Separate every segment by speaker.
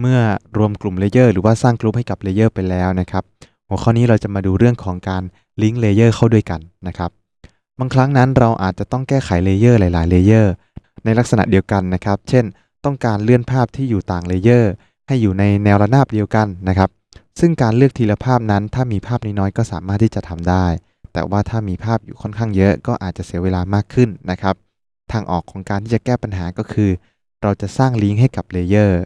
Speaker 1: เมื่อรวมกลุ่มเลเยอร์หรือว่าสร้างกลุ่มให้กับเลเยอร์ไปแล้วนะครับ หัวข้อนี้เราจะมาดูเรื่องของการลิงก์เลเยอร์เข้าด้วยกันนะครับ บางครั้งนั้นเราอาจจะต้องแก้ไขเลเยอร์หลาย ๆ เลเยอร์ในลักษณะเดียวกันนะครับ เช่น ต้องการเลื่อนภาพที่อยู่ต่างเลเยอร์ให้อยู่ในแนวระนาบเดียวกันนะครับ ซึ่งการเลือกทีละภาพนั้น ถ้ามีภาพน้อยๆก็สามารถที่จะทำได้ แต่ว่าถ้ามีภาพอยู่ค่อนข้างเยอะก็อาจจะเสียเวลามากขึ้นนะครับ ทางออกของการที่จะแก้ปัญหาก็คือ เราจะสร้างลิงก์ให้กับเลเยอร์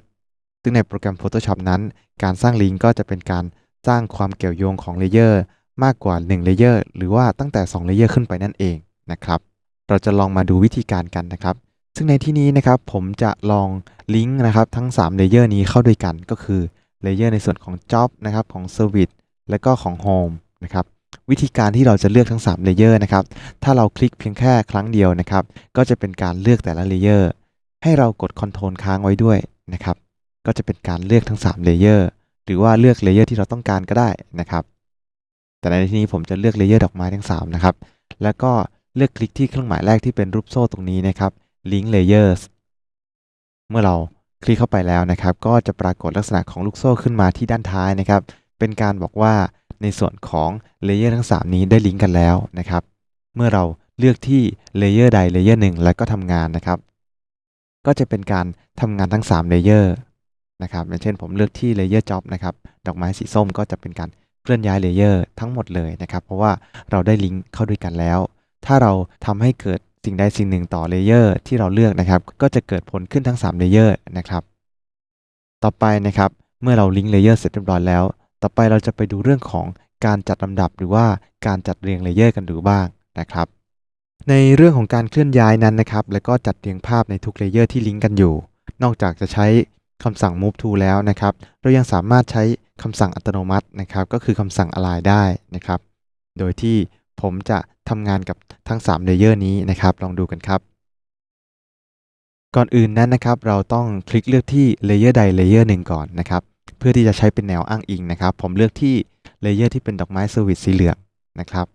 Speaker 1: ซึ่งในโปรแกรม Photoshop นั้น การสร้างลิงก์ก็จะเป็นการสร้างความเกี่ยวโยงของเลเยอร์มากกว่า1เลเยอร์หรือว่าตั้งแต่2เลเยอร์ขึ้นไปนั่นเองนะครับ เราจะลองมาดูวิธีการกันนะครับ ซึ่งในที่นี้นะครับผมจะลองลิงก์นะครับทั้ง3เลเยอร์นี้เข้าด้วยกันก็คือเลเยอร์ในส่วนของ Job นะครับของ Service และก็ของ Home นะครับวิธีการที่เราจะเลือกทั้ง3เลเยอร์นะครับ ถ้าเราคลิกเพียงแค่ครั้งเดียวนะครับ ก็จะเป็นการเลือกแต่ละเลเยอร์ ให้เรากด Ctrl ค้างไว้ด้วยนะครับ ก็จะเป็นการเลือกทั้ง3เลเยอร์หรือว่าเลือกเลเยอร์ที่เราต้องการก็ได้นะครับ แต่ในที่นี้ผมจะเลือกเลเยอร์ดอกไม้ทั้ง3นะครับ แล้วก็เลือกคลิกที่เครื่องหมายแรกที่เป็นรูปโซ่ตรงนี้นะครับ Link Layers เมื่อเราคลิกเข้าไปแล้วนะครับ ก็จะปรากฏลักษณะของลูกโซ่ขึ้นมาที่ด้านท้ายนะครับ เป็นการบอกว่าในส่วนของเลเยอร์ทั้ง 3 นี้ได้ลิงก์กันแล้วนะครับ เมื่อเราเลือกที่เลเยอร์ใดเลเยอร์หนึ่งแล้วก็ทำงานนะครับ ก็จะเป็นการทำงานทั้ง3เลเยอร์ นะครับอย่างเช่นผมเลือกที่เลเยอร์จ็อบนะครับดอกไม้สีส้มก็จะเป็นการเคลื่อนย้ายเลเยอร์ทั้งหมดเลยนะครับ เพราะว่าเราได้ลิงก์เข้าด้วยกันแล้ว ถ้าเราทำให้เกิดสิ่งใดสิ่งหนึ่งต่อเลเยอร์ที่เราเลือกนะครับ ก็จะเกิดผลขึ้นทั้ง3เลเยอร์นะครับ ต่อไปนะครับ เมื่อเราลิงก์เลเยอร์เสร็จเรียบร้อยแล้ว ต่อไปเราจะไปดูเรื่องของการจัดลำดับหรือว่าการจัดเรียงเลเยอร์กันดูบ้างนะครับ ในเรื่องของการเคลื่อนย้ายนั้นนะครับ แล้วก็จัดเรียงภาพในทุกเลเยอร์ที่ลิงก์กันอยู่ นอกจากจะใช้ คำสั่ง move to แล้วนะครับ เรายังสามารถใช้คำสั่งอัตโนมัตินะครับ ก็คือคำสั่ง align ได้นะครับ โดยที่ผมจะทำงานกับทั้ง3เลเยอร์นี้นะครับ ลองดูกันครับ ก่อนอื่นนั้นนะครับ เราต้องคลิกเลือกที่เลเยอร์ใดเลเยอร์หนึ่งก่อนนะครับ เพื่อที่จะใช้เป็นแนวอ้างอิงนะครับ ผมเลือกที่เลเยอร์ที่เป็นดอกไม้เซอร์วิสสีเหลืองนะครับ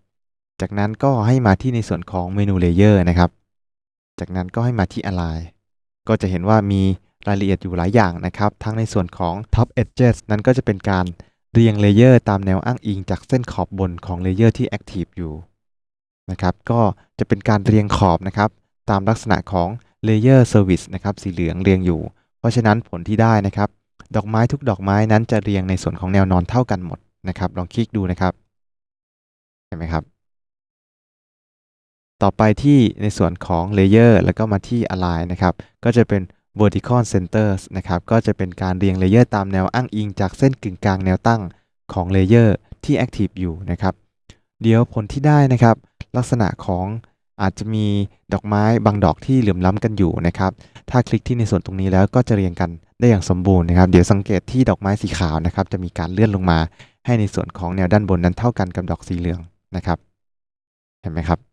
Speaker 1: จากนั้นก็ให้มาที่ในส่วนของเมนูเลเยอร์นะครับ จากนั้นก็ให้มาที่ align ก็จะเห็นว่ามี รายละเอียดอยู่หลายอย่างนะครับ ทั้งในส่วนของ top edges นั้นก็จะเป็นการเรียงเลเยอร์ตามแนวอ้างอิงจากเส้นขอบบนของเลเยอร์ที่ active อยู่นะครับ ก็จะเป็นการเรียงขอบนะครับ ตามลักษณะของเลเยอร์ service นะครับสีเหลืองเรียงอยู่ เพราะฉะนั้นผลที่ได้นะครับ ดอกไม้ทุกดอกไม้นั้นจะเรียงในส่วนของแนวนอนเท่ากันหมดนะครับ ลองคลิกดูนะครับเห็นไหมครับ ต่อไปที่ในส่วนของเลเยอร์แล้วก็มาที่ align นะครับ ก็จะเป็น vertical centers นะครับก็จะเป็นการเรียงเลเยอร์ตามแนวอ้างอิงจากเส้นกึ่งกลางแนวตั้งของเลเยอร์ที่ active อยู่นะครับ เดี๋ยวผลที่ได้นะครับ ลักษณะของอาจจะมีดอกไม้บางดอกที่เหลื่อมล้ำกันอยู่นะครับ ถ้าคลิกที่ในส่วนตรงนี้แล้วก็จะเรียงกันได้อย่างสมบูรณ์นะครับ เดี๋ยวสังเกตที่ดอกไม้สีขาวนะครับ จะมีการเลื่อนลงมา ให้ในส่วนของแนวด้านบนนั้นเท่ากันกับดอกสีเหลืองนะครับ เห็นไหมครับ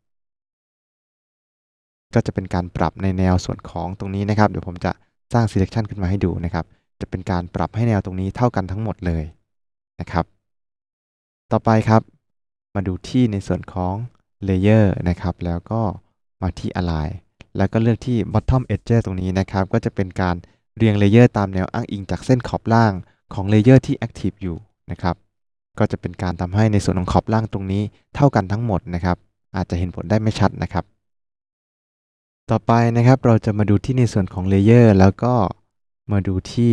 Speaker 1: ก็จะเป็นการปรับในแนวส่วนของตรงนี้นะครับ เดี๋ยวผมจะสร้าง selection ขึ้นมาให้ดูนะครับ จะเป็นการปรับให้แนวตรงนี้เท่ากันทั้งหมดเลยนะครับ ต่อไปครับ มาดูที่ในส่วนของ layer นะครับ แล้วก็มาที่ align แล้วก็เลือกที่ bottom edge ตรงนี้นะครับ ก็จะเป็นการเรียงเลเยอร์ตามแนวอ้างอิงจากเส้นขอบล่างของเลเยอร์ที่ active อยู่นะครับ ก็จะเป็นการทำให้ในส่วนของขอบล่างตรงนี้เท่ากันทั้งหมดนะครับ อาจจะเห็นผลได้ไม่ชัดนะครับ ต่อไปนะครับเราจะมาดูที่ในส่วนของเลเยอร์แล้วก็มาดูที่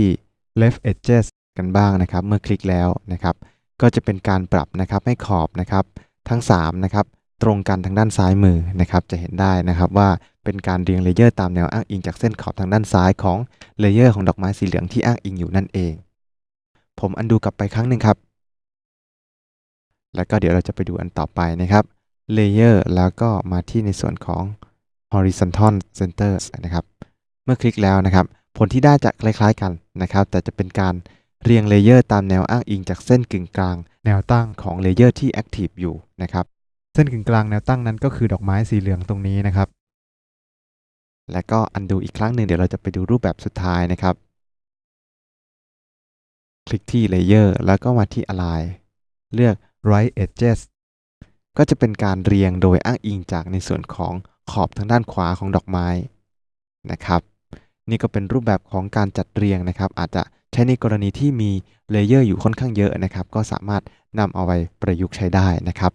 Speaker 1: left edges กันบ้างนะครับ เมื่อคลิกแล้วนะครับ ก็จะเป็นการปรับนะครับให้ขอบนะครับ ทั้ง3นะครับตรงกันทางด้านซ้ายมือนะครับ จะเห็นได้นะครับว่าเป็นการเรียงเลเยอร์ตามแนวอ้างอิงจากเส้นขอบทางด้านซ้ายของเลเยอร์ของดอกไม้สีเหลืองที่อ้างอิงอยู่นั่นเอง ผมอันดูกลับไปครั้งหนึ่งครับ แล้วก็เดี๋ยวเราจะไปดูอันต่อไปนะครับเลเยอร์แล้วก็มาที่ในส่วนของ horizontal centers นะครับเมื่อคลิกแล้วนะครับ ผลที่ได้จะคล้ายๆกันนะครับ แต่จะเป็นการเรียงเลเยอร์ตามแนวอ้างอิงจากเส้นกึ่งกลาง แนวตั้งของเลเยอร์ที่ active อยู่นะครับเส้นกึ่งกลางแนวตั้งนั้นก็คือดอกไม้สีเหลืองตรงนี้นะครับ และก็อันดูอีกครั้งหนึ่งเดี๋ยวเราจะไปดูรูปแบบสุดท้ายนะครับ คลิกที่ Layer แล้วก็มาที่ Align เลือก Right Edges ก็จะเป็นการเรียงโดยอ้างอิงจากในส่วนของ ขอบทางด้านขวาของดอกไม้นะครับ นี่ก็เป็นรูปแบบของการจัดเรียงนะครับ อาจจะใช้ในกรณีที่มีเลเยอร์อยู่ค่อนข้างเยอะนะครับ ก็สามารถนำเอาไปประยุกต์ใช้ได้นะครับ